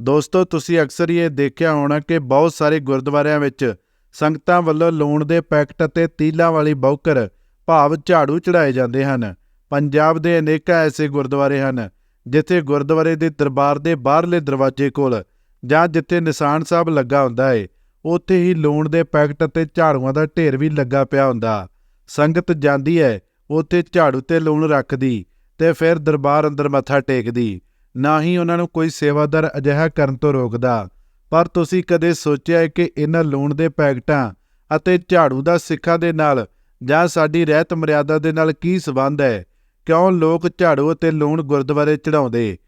ਦੋਸਤੋ, ਤੁਸੀਂ ਅਕਸਰ ਹੀ ਇਹ ਦੇਖਿਆ ਹੋਣਾ ਕਿ ਬਹੁਤ ਸਾਰੇ ਗੁਰਦੁਆਰਿਆਂ ਵਿੱਚ ਸੰਗਤਾਂ ਵੱਲੋਂ ਲੂਣ ਦੇ ਪੈਕਟ ਅਤੇ ਤੀਲਾਂ ਵਾਲੀ ਬੌਕਰ ਭਾਵ ਝਾੜੂ ਚੜਾਏ ਜਾਂਦੇ ਹਨ। ਪੰਜਾਬ ਦੇ ਅਨੇਕਾਂ ਐਸੇ ਗੁਰਦੁਆਰੇ ਹਨ, ਜਿੱਥੇ ਗੁਰਦੁਆਰੇ ਦੇ ਦਰਬਾਰ ਦੇ ਬਾਹਰਲੇ ਦਰਵਾਜ਼ੇ ਕੋਲ ਜਾਂ ਜਿੱਥੇ ਨਿਸ਼ਾਨ ਸਾਹਿਬ ਲੱਗਾ ਹੁੰਦਾ ਏ, ਉੱਥੇ ਹੀ ਲੂਣ ਦੇ ਪੈਕਟ ਅਤੇ ਝਾੜੂਆਂ ਦਾ ਢੇਰ ਵੀ ਲੱਗਾ ਪਿਆ ਹੁੰਦਾ। ਸੰਗਤ ਜਾਂਦੀ ਹੈ ਉੱਥੇ ਝਾੜੂ ਤੇ ਲੂਣ ਰੱਖਦੀ ਤੇ ਫਿਰ ਦਰਬਾਰ ਅੰਦਰ ਮੱਥਾ ਟੇਕਦੀ। ਨਾ ਹੀ ਉਹਨਾਂ ਨੂੰ ਕੋਈ ਸੇਵਾਦਾਰ ਅਜਿਹਾ ਕਰਨ ਤੋਂ ਰੋਕਦਾ। ਪਰ ਤੁਸੀਂ ਕਦੇ ਸੋਚਿਆ ਹੈ ਕਿ ਇਹਨਾਂ ਲੂਣ ਦੇ ਪੈਕਟਾਂ ਅਤੇ ਝਾੜੂ ਦਾ ਸਿੱਖਾਂ ਦੇ ਨਾਲ ਜਾਂ ਸਾਡੀ ਰਹਿਤ ਮਰਿਆਦਾ ਦੇ ਨਾਲ ਕੀ ਸਬੰਧ ਹੈ? ਕਿਉਂ ਲੋਕ ਝਾੜੂ ਅਤੇ ਲੂਣ ਗੁਰਦੁਆਰੇ ਚੜਾਉਂਦੇ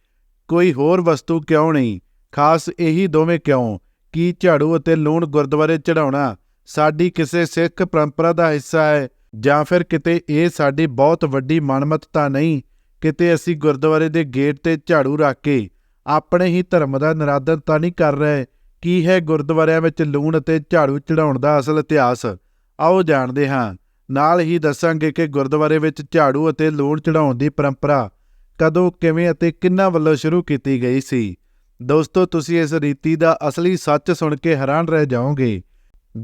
ਕੋਈ ਹੋਰ ਵਸਤੂ ਕਿਉਂ ਨਹੀਂ? ਖਾਸ ਇਹੀ ਦੋਵੇਂ ਕਿਉਂ? ਕੀ ਝਾੜੂ ਅਤੇ ਲੂਣ ਗੁਰਦੁਆਰੇ ਚੜਾਉਣਾ ਸਾਡੀ ਕਿਸੇ ਸਿੱਖ ਪਰੰਪਰਾ ਦਾ ਹਿੱਸਾ ਹੈ ਜਾਂ ਫਿਰ ਕਿਤੇ ਇਹ ਸਾਡੀ ਬਹੁਤ ਵੱਡੀ ਮਨਮਤਤਾ ਨਹੀਂ? ਕਿਤੇ ਅਸੀਂ ਗੁਰਦੁਆਰੇ ਦੇ ਗੇਟ ਤੇ ਝਾੜੂ ਰੱਖ ਕੇ ਆਪਣੇ ਹੀ ਧਰਮ ਦਾ ਨਿਰਾਦਰ ਤਾਂ ਨਹੀਂ ਕਰ ਰਹੇ? ਕੀ ਹੈ ਗੁਰਦੁਆਰਿਆਂ ਵਿੱਚ ਲੂਣ ਅਤੇ ਝਾੜੂ ਚੜਾਉਣ ਦਾ ਅਸਲ ਇਤਿਹਾਸ? ਆਓ ਜਾਣਦੇ ਹਾਂ। ਨਾਲ ਹੀ ਦੱਸਾਂਗੇ ਕਿ ਗੁਰਦੁਆਰੇ ਵਿੱਚ ਝਾੜੂ ਅਤੇ ਲੂਣ ਚੜਾਉਣ ਦੀ ਪਰੰਪਰਾ ਕਦੋਂ, ਕਿਵੇਂ ਅਤੇ ਕਿੰਨਾਂ ਵੱਲੋਂ ਸ਼ੁਰੂ ਕੀਤੀ ਗਈ ਸੀ? ਦੋਸਤੋ, ਤੁਸੀਂ ਇਸ ਰੀਤੀ ਦਾ ਅਸਲੀ ਸੱਚ ਸੁਣ ਕੇ ਹੈਰਾਨ ਰਹਿ ਜਾਓਗੇ।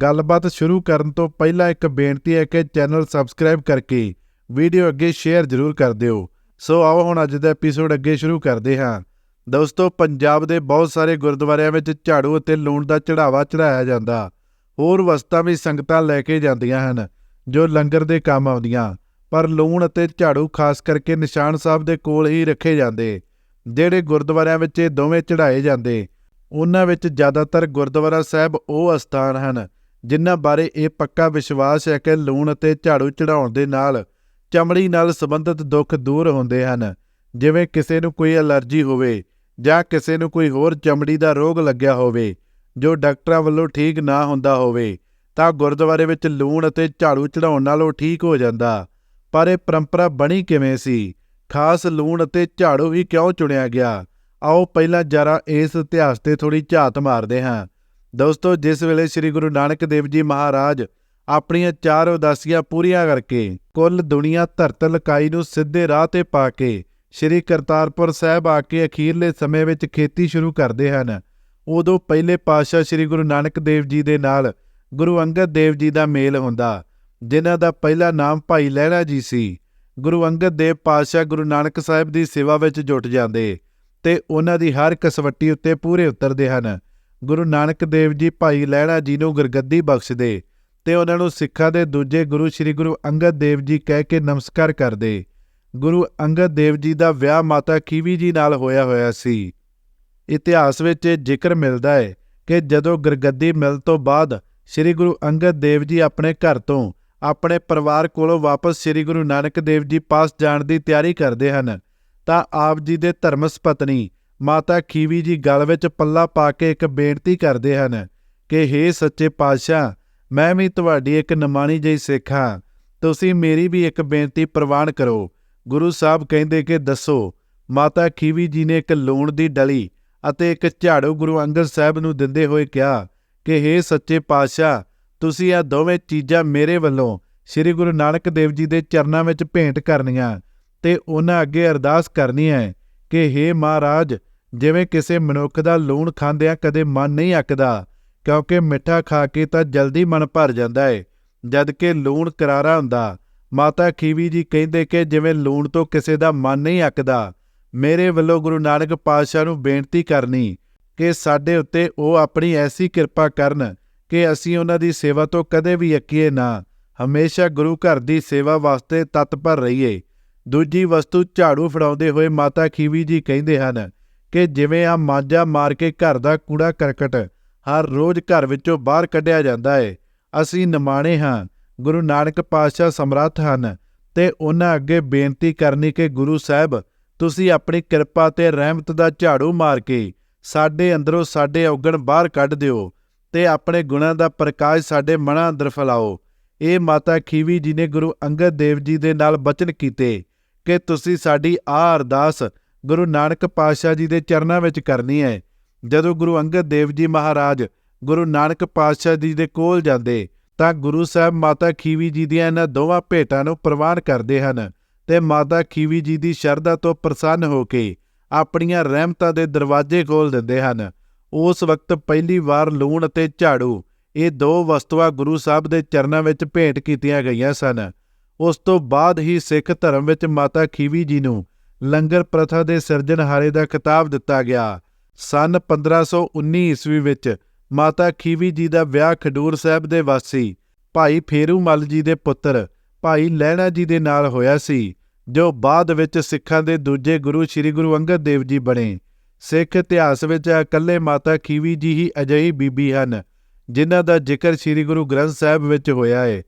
ਗੱਲਬਾਤ ਸ਼ੁਰੂ ਕਰਨ ਤੋਂ ਪਹਿਲਾਂ ਇੱਕ ਬੇਨਤੀ ਹੈ ਕਿ ਚੈਨਲ ਸਬਸਕ੍ਰਾਈਬ ਕਰਕੇ ਵੀਡੀਓ ਅੱਗੇ ਸ਼ੇਅਰ ਜ਼ਰੂਰ ਕਰ ਦਿਓ। ਸੋ ਆਓ ਹੁਣ ਅੱਜ ਦਾ ਐਪੀਸੋਡ ਅੱਗੇ ਸ਼ੁਰੂ ਕਰਦੇ ਹਾਂ। ਦੋਸਤੋ, ਪੰਜਾਬ ਦੇ ਬਹੁਤ ਸਾਰੇ ਗੁਰਦੁਆਰਿਆਂ ਵਿੱਚ ਝਾੜੂ ਅਤੇ ਲੂਣ ਦਾ ਚੜਾਵਾ ਚੜਾਇਆ ਜਾਂਦਾ। ਹੋਰ ਵਸਤਾਂ ਵੀ ਸੰਗਤਾਂ ਲੈ ਕੇ ਜਾਂਦੀਆਂ ਹਨ, ਜੋ ਲੰਗਰ ਦੇ ਕੰਮ ਆਉਂਦੀਆਂ। ਪਰ ਲੂਣ ਅਤੇ ਝਾੜੂ ਖਾਸ ਕਰਕੇ ਨਿਸ਼ਾਨ ਸਾਹਿਬ ਦੇ ਕੋਲ ਹੀ ਰੱਖੇ ਜਾਂਦੇ, ਜਿਹੜੇ ਗੁਰਦੁਆਰਿਆਂ ਵਿੱਚ ਇਹ ਦੋਵੇਂ ਚੜਾਏ ਜਾਂਦੇ। ਉਹਨਾਂ ਵਿੱਚ ਜ਼ਿਆਦਾਤਰ ਗੁਰਦੁਆਰਾ ਸਾਹਿਬ ਉਹ ਅਸਥਾਨ ਹਨ, ਜਿਨ੍ਹਾਂ ਬਾਰੇ ਇਹ ਪੱਕਾ ਵਿਸ਼ਵਾਸ ਹੈ ਕਿ ਲੂਣ ਅਤੇ ਝਾੜੂ ਚੜਾਉਣ ਦੇ ਨਾਲ ਚਮੜੀ ਨਾਲ ਸੰਬੰਧਿਤ ਦੁੱਖ ਦੂਰ ਹੁੰਦੇ ਹਨ। ਜਿਵੇਂ ਕਿਸੇ ਨੂੰ ਕੋਈ ਅਲਰਜੀ ਹੋਵੇ ਜਾਂ ਕਿਸੇ ਨੂੰ ਕੋਈ ਹੋਰ ਚਮੜੀ ਦਾ ਰੋਗ ਲੱਗਿਆ ਹੋਵੇ, ਜੋ ਡਾਕਟਰਾਂ ਵੱਲੋਂ ਠੀਕ ਨਾ ਹੁੰਦਾ ਹੋਵੇ, ਤਾਂ ਗੁਰਦੁਆਰੇ ਵਿੱਚ ਲੂਣ ਅਤੇ ਝਾੜੂ ਚੜਾਉਣ ਨਾਲ ਉਹ ਠੀਕ ਹੋ ਜਾਂਦਾ। ਪਰ ਇਹ ਪਰੰਪਰਾ ਬਣੀ ਕਿਵੇਂ ਸੀ? ਖਾਸ ਲੂਣ ਅਤੇ ਝਾੜੂ ਹੀ ਕਿਉਂ ਚੁਣਿਆ ਗਿਆ? ਆਓ ਪਹਿਲਾਂ ਜਰਾ ਇਸ ਇਤਿਹਾਸ ਤੇ ਥੋੜੀ ਝਾਤ ਮਾਰਦੇ ਹਾਂ। ਦੋਸਤੋ, ਜਿਸ ਵੇਲੇ ਸ੍ਰੀ ਗੁਰੂ ਨਾਨਕ ਦੇਵ ਜੀ ਮਹਾਰਾਜ ਆਪਣੀਆਂ ਚਾਰ ਉਦਾਸੀਆਂ ਪੂਰੀਆਂ ਕਰਕੇ ਕੁੱਲ ਦੁਨੀਆ ਧਰਤ ਲਕਾਈ ਨੂੰ ਸਿੱਧੇ ਰਾਹ ਤੇ ਪਾ ਕੇ ਸ੍ਰੀ ਕਰਤਾਰਪੁਰ ਸਾਹਿਬ ਆ ਕੇ ਅਖੀਰਲੇ ਸਮੇਂ ਵਿੱਚ ਖੇਤੀ ਸ਼ੁਰੂ ਕਰਦੇ ਹਨ। ਉਦੋਂ ਪਹਿਲੇ ਪਾਤਸ਼ਾਹ ਸ੍ਰੀ ਗੁਰੂ ਨਾਨਕ ਦੇਵ ਜੀ ਦੇ ਨਾਲ ਗੁਰੂ ਅੰਗਦ ਦੇਵ ਜੀ ਦਾ ਮੇਲ ਹੁੰਦਾ, ਜਿਨ੍ਹਾਂ ਦਾ ਪਹਿਲਾ ਨਾਮ ਭਾਈ ਲਹਿਣਾ ਜੀ ਸੀ। ਗੁਰੂ ਅੰਗਦ ਦੇਵ ਪਾਤਸ਼ਾਹ ਗੁਰੂ ਨਾਨਕ ਸਾਹਿਬ ਦੀ ਸੇਵਾ ਵਿੱਚ ਜੁਟ ਜਾਂਦੇ ਤੇ ਉਹਨਾਂ ਦੀ ਹਰ ਕਸਵੱਟੀ ਉੱਤੇ ਪੂਰੇ ਉਤਰਦੇ ਹਨ। ਗੁਰੂ ਨਾਨਕ ਦੇਵ ਜੀ ਭਾਈ ਲਹਿਣਾ ਜੀ ਨੂੰ ਗੁਰਗੱਦੀ ਬਖਸ਼ਦੇ ਤੇ ਉਹਨਾਂ ਨੂੰ ਸਿੱਖਾਂ ਦੇ ਦੂਜੇ ਗੁਰੂ ਸ੍ਰੀ ਗੁਰੂ ਅੰਗਦ ਦੇਵ ਜੀ ਕਹਿ ਕੇ ਨਮਸਕਾਰ ਕਰਦੇ। ਗੁਰੂ ਅੰਗਦ ਦੇਵ ਜੀ ਦਾ ਵਿਆਹ ਮਾਤਾ ਖੀਵੀ ਜੀ ਨਾਲ ਹੋਇਆ ਹੋਇਆ ਸੀ। ਇਤਿਹਾਸ ਵਿੱਚ ਇਹ ਜ਼ਿਕਰ ਮਿਲਦਾ ਹੈ ਕਿ ਜਦੋਂ ਗੁਰਗੱਦੀ ਮਿਲ ਤੋਂ ਬਾਅਦ ਸ੍ਰੀ ਗੁਰੂ ਅੰਗਦ ਦੇਵ ਜੀ ਆਪਣੇ ਘਰ ਤੋਂ ਆਪਣੇ ਪਰਿਵਾਰ ਕੋਲੋਂ ਵਾਪਸ ਸ੍ਰੀ ਗੁਰੂ ਨਾਨਕ ਦੇਵ ਜੀ ਪਾਸ ਜਾਣ ਦੀ ਤਿਆਰੀ ਕਰਦੇ ਹਨ, ਤਾਂ ਆਪ ਜੀ ਦੇ ਧਰਮਸ ਪਤਨੀ ਮਾਤਾ ਖੀਵੀ ਜੀ ਗਲ ਵਿੱਚ ਪੱਲਾ ਪਾ ਕੇ ਇੱਕ ਬੇਨਤੀ ਕਰਦੇ ਹਨ ਕਿ हे ਸੱਚੇ ਪਾਤਸ਼ਾਹ ਮੈਂ ਵੀ ਤੁਹਾਡੀ ਇੱਕ ਨਿਮਾਣੀ ਜਿਹੀ ਸਿੱਖ ਹਾਂ। ਤੁਸੀਂ ਮੇਰੀ ਵੀ ਇੱਕ ਬੇਨਤੀ ਪ੍ਰਵਾਨ ਕਰੋ। ਗੁਰੂ ਸਾਹਿਬ ਕਹਿੰਦੇ ਕਿ ਦੱਸੋ, ਮਾਤਾ ਖੀਵੀ ਜੀ ਨੇ ਇੱਕ ਲੂਣ ਦੀ ਡਲੀ ਅਤੇ ਇੱਕ ਝਾੜੂ ਗੁਰੂ ਅੰਗਦ ਸਾਹਿਬ ਨੂੰ ਦਿੰਦੇ ਹੋਏ ਕਿਹਾ ਕਿ हे ਸੱਚੇ ਪਾਤਸ਼ਾਹ, ਤੁਸੀਂ ਇਹ ਦੋਵੇਂ ਚੀਜ਼ਾਂ ਮੇਰੇ ਵੱਲੋਂ ਸ੍ਰੀ ਗੁਰੂ ਨਾਨਕ ਦੇਵ ਜੀ ਦੇ ਚਰਨਾਂ ਵਿੱਚ ਭੇਂਟ ਕਰਨੀਆਂ ਤੇ ਉਹਨਾਂ ਅੱਗੇ ਅਰਦਾਸ ਕਰਨੀ ਹੈ ਕਿ हे ਮਹਾਰਾਜ, ਜਿਵੇਂ ਕਿਸੇ ਮਨੁੱਖ ਦਾ ਲੂਣ ਖਾਂਦਿਆਂ ਕਦੇ ਮਨ ਨਹੀਂ ਅੱਕਦਾ ਕਿਉਂਕਿ ਮਿੱਠਾ ਖਾ ਕੇ ਤਾਂ ਜਲਦੀ ਮਨ ਭਰ ਜਾਂਦਾ ਹੈ ਜਦ ਕਿ ਲੂਣ ਕਰਾਰਾ ਹੁੰਦਾ। ਮਾਤਾ ਖੀਵੀ ਜੀ ਕਹਿੰਦੇ ਕਿ ਜਿਵੇਂ ਲੂਣ ਤੋਂ ਕਿਸੇ ਦਾ ਮਨ ਨਹੀਂ ਅੱਕਦਾ, ਮੇਰੇ ਵੱਲੋਂ ਗੁਰੂ ਨਾਨਕ ਪਾਤਸ਼ਾਹ ਨੂੰ ਬੇਨਤੀ ਕਰਨੀ ਕਿ ਸਾਡੇ ਉੱਤੇ ਉਹ ਆਪਣੀ ਐਸੀ ਕਿਰਪਾ ਕਰਨ ਕਿ ਅਸੀਂ ਉਹਨਾਂ ਦੀ ਸੇਵਾ ਤੋਂ ਕਦੇ ਵੀ ਅੱਕੀਏ ਨਾ। ਹਮੇਸ਼ਾ ਗੁਰੂ ਘਰ ਦੀ ਸੇਵਾ ਵਾਸਤੇ ਤਤਪਰ ਰਹੀਏ। ਦੂਜੀ ਵਸਤੂ ਝਾੜੂ ਫੜਾਉਂਦੇ ਹੋਏ ਮਾਤਾ ਖੀਵੀ ਜੀ ਕਹਿੰਦੇ ਹਨ ਕਿ ਜਿਵੇਂ ਆ ਮਾਂਜਾ ਮਾਰ ਕੇ ਘਰ ਦਾ ਕੂੜਾ ਕਰਕਟ ਹਰ ਰੋਜ਼ ਘਰ ਵਿੱਚੋਂ ਬਾਹਰ ਕੱਢਿਆ ਜਾਂਦਾ ਹੈ ਅਸੀਂ ਨਿਮਾਣੇ ਹਾਂ, ਗੁਰੂ ਨਾਨਕ ਪਾਤਸ਼ਾਹ ਸਮਰੱਥ ਹਨ ਤੇ ਉਹਨਾਂ ਅੱਗੇ ਬੇਨਤੀ ਕਰਨੀ ਕਿ ਗੁਰੂ ਸਾਹਿਬ, ਤੁਸੀਂ ਆਪਣੀ ਕਿਰਪਾ ਤੇ ਰਹਿਮਤ ਦਾ ਝਾੜੂ ਮਾਰ ਕੇ ਸਾਡੇ ਅੰਦਰੋਂ ਸਾਡੇ ਔਗਣ ਬਾਹਰ ਕੱਢ ਦਿਓ ਤੇ ਆਪਣੇ ਗੁਣਾਂ ਦਾ ਪ੍ਰਕਾਸ਼ ਸਾਡੇ ਮਨਾਂ ਅੰਦਰ ਫੈਲਾਓ। ਇਹ ਮਾਤਾ ਖੀਵੀ ਜੀ ਨੇ ਗੁਰੂ ਅੰਗਦ ਦੇਵ ਜੀ ਦੇ ਨਾਲ ਬਚਨ ਕੀਤੇ ਕਿ ਤੁਸੀਂ ਸਾਡੀ ਆ ਅਰਦਾਸ ਗੁਰੂ ਨਾਨਕ ਪਾਤਸ਼ਾਹ ਜੀ ਦੇ ਚਰਨਾਂ ਵਿੱਚ ਕਰਨੀ ਹੈ ਜਦੋਂ ਗੁਰੂ ਅੰਗਦ ਦੇਵ ਜੀ ਮਹਾਰਾਜ ਗੁਰੂ ਨਾਨਕ ਪਾਤਸ਼ਾਹ ਜੀ ਦੇ ਕੋਲ ਜਾਂਦੇ, ਤਾਂ ਗੁਰੂ ਸਾਹਿਬ ਮਾਤਾ ਖੀਵੀ ਜੀ ਦੀਆਂ ਇਹਨਾਂ ਦੋਵਾਂ ਭੇਟਾਂ ਨੂੰ ਪ੍ਰਵਾਨ ਕਰਦੇ ਹਨ ਤੇ ਮਾਤਾ ਖੀਵੀ ਜੀ ਦੀ ਸ਼ਰਧਾ ਤੋਂ ਪ੍ਰਸੰਨ ਹੋ ਕੇ ਆਪਣੀਆਂ ਰਹਿਮਤਾਂ ਦੇ ਦਰਵਾਜ਼ੇ ਖੋਲ ਦਿੰਦੇ ਹਨ। ਉਸ ਵਕਤ ਪਹਿਲੀ ਵਾਰ ਲੂਣ ਅਤੇ ਝਾੜੂ ਇਹ ਦੋ ਵਸਤੂਆਂ ਗੁਰੂ ਸਾਹਿਬ ਦੇ ਚਰਨਾਂ ਵਿੱਚ ਭੇਟ ਕੀਤੀਆਂ ਗਈਆਂ ਸਨ। ਉਸ ਤੋਂ ਬਾਅਦ ਹੀ ਸਿੱਖ ਧਰਮ ਵਿੱਚ ਮਾਤਾ ਖੀਵੀ ਜੀ ਨੂੰ ਲੰਗਰ ਪ੍ਰਥਾ ਦੇ ਸਿਰਜਣਹਾਰੇ ਦਾ ਖਿਤਾਬ ਦਿੱਤਾ ਗਿਆ। ਸਨ 1519 ਈਸਵੀ ਵਿੱਚ ਮਾਤਾ ਖੀਵੀ ਜੀ ਦਾ ਵਿਆਹ ਖਡੂਰ ਸਾਹਿਬ ਦੇ ਵਾਸੀ ਭਾਈ ਫੇਰੂ ਮੱਲ ਜੀ ਦੇ ਪੁੱਤਰ ਭਾਈ ਲਹਿਣਾ ਜੀ ਦੇ ਨਾਲ ਹੋਇਆ ਸੀ, ਜੋ ਬਾਅਦ ਵਿੱਚ ਸਿੱਖਾਂ ਦੇ ਦੂਜੇ ਗੁਰੂ ਸ੍ਰੀ ਗੁਰੂ ਅੰਗਦ ਦੇਵ ਜੀ ਬਣੇ। ਸਿੱਖ ਇਤਿਹਾਸ ਵਿੱਚ ਇਕੱਲੇ ਮਾਤਾ ਖੀਵੀ ਜੀ ਹੀ ਅਜਿਹੀ ਬੀਬੀ ਹਨ, ਜਿਨ੍ਹਾਂ ਦਾ ਜ਼ਿਕਰ ਸ੍ਰੀ ਗੁਰੂ ਗ੍ਰੰਥ ਸਾਹਿਬ ਵਿੱਚ ਹੋਇਆ ਹੈ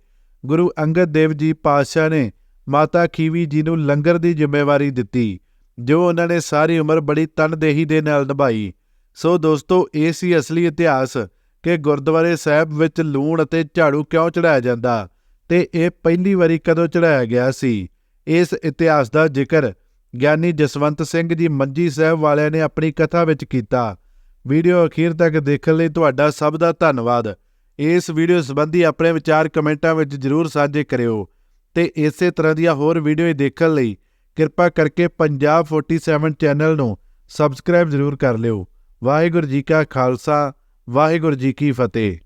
ਗੁਰੂ ਅੰਗਦ ਦੇਵ ਜੀ ਪਾਤਸ਼ਾਹ ਨੇ ਮਾਤਾ ਖੀਵੀ ਜੀ ਨੂੰ ਲੰਗਰ ਦੀ ਜ਼ਿੰਮੇਵਾਰੀ ਦਿੱਤੀ। ਜੋ ਉਹਨਾਂ ਨੇ ਸਾਰੀ ਉਮਰ ਬੜੀ ਤਨਦੇਹੀ ਦੇ ਨਾਲ ਨਿਭਾਈ। ਸੋ ਦੋਸਤੋ, ਇਹ ਸੀ ਅਸਲੀ ਇਤਿਹਾਸ ਕਿ ਗੁਰਦੁਆਰੇ ਸਾਹਿਬ ਵਿੱਚ ਲੂਣ ਅਤੇ ਝਾੜੂ ਕਿਉਂ ਚੜਾਇਆ ਜਾਂਦਾ ਤੇ ਇਹ ਪਹਿਲੀ ਵਾਰੀ ਕਦੋਂ ਚੜਾਇਆ ਗਿਆ ਸੀ। ਇਸ ਇਤਿਹਾਸ ਦਾ ਜ਼ਿਕਰ ਗਿਆਨੀ ਜਸਵੰਤ ਸਿੰਘ ਜੀ ਮੰਜੀ ਸਾਹਿਬ ਵਾਲਿਆਂ ਨੇ ਆਪਣੀ ਕਥਾ ਵਿੱਚ ਕੀਤਾ। ਵੀਡੀਓ ਅਖੀਰ ਤੱਕ ਦੇਖਣ ਲਈ ਤੁਹਾਡਾ ਸਭ ਦਾ ਧੰਨਵਾਦ। ਇਸ ਵੀਡੀਓ ਸੰਬੰਧੀ ਆਪਣੇ ਵਿਚਾਰ ਕਮੈਂਟਾਂ ਵਿੱਚ ਜਰੂਰ ਸਾਂਝੇ ਕਰਿਓ ਤੇ ਇਸੇ ਤਰ੍ਹਾਂ ਦੀਆਂ ਹੋਰ ਵੀਡੀਓ ਦੇਖਣ ਲਈ ਕਿਰਪਾ ਕਰਕੇ ਪੰਜਾਬ 47 ਚੈਨਲ ਨੂੰ ਸਬਸਕ੍ਰਾਈਬ ਜ਼ਰੂਰ ਕਰ ਲਿਓ। ਵਾਹਿਗੁਰੂ ਜੀ ਕਾ ਖਾਲਸਾ, ਵਾਹਿਗੁਰੂ ਜੀ ਕੀ ਫਤਿਹ।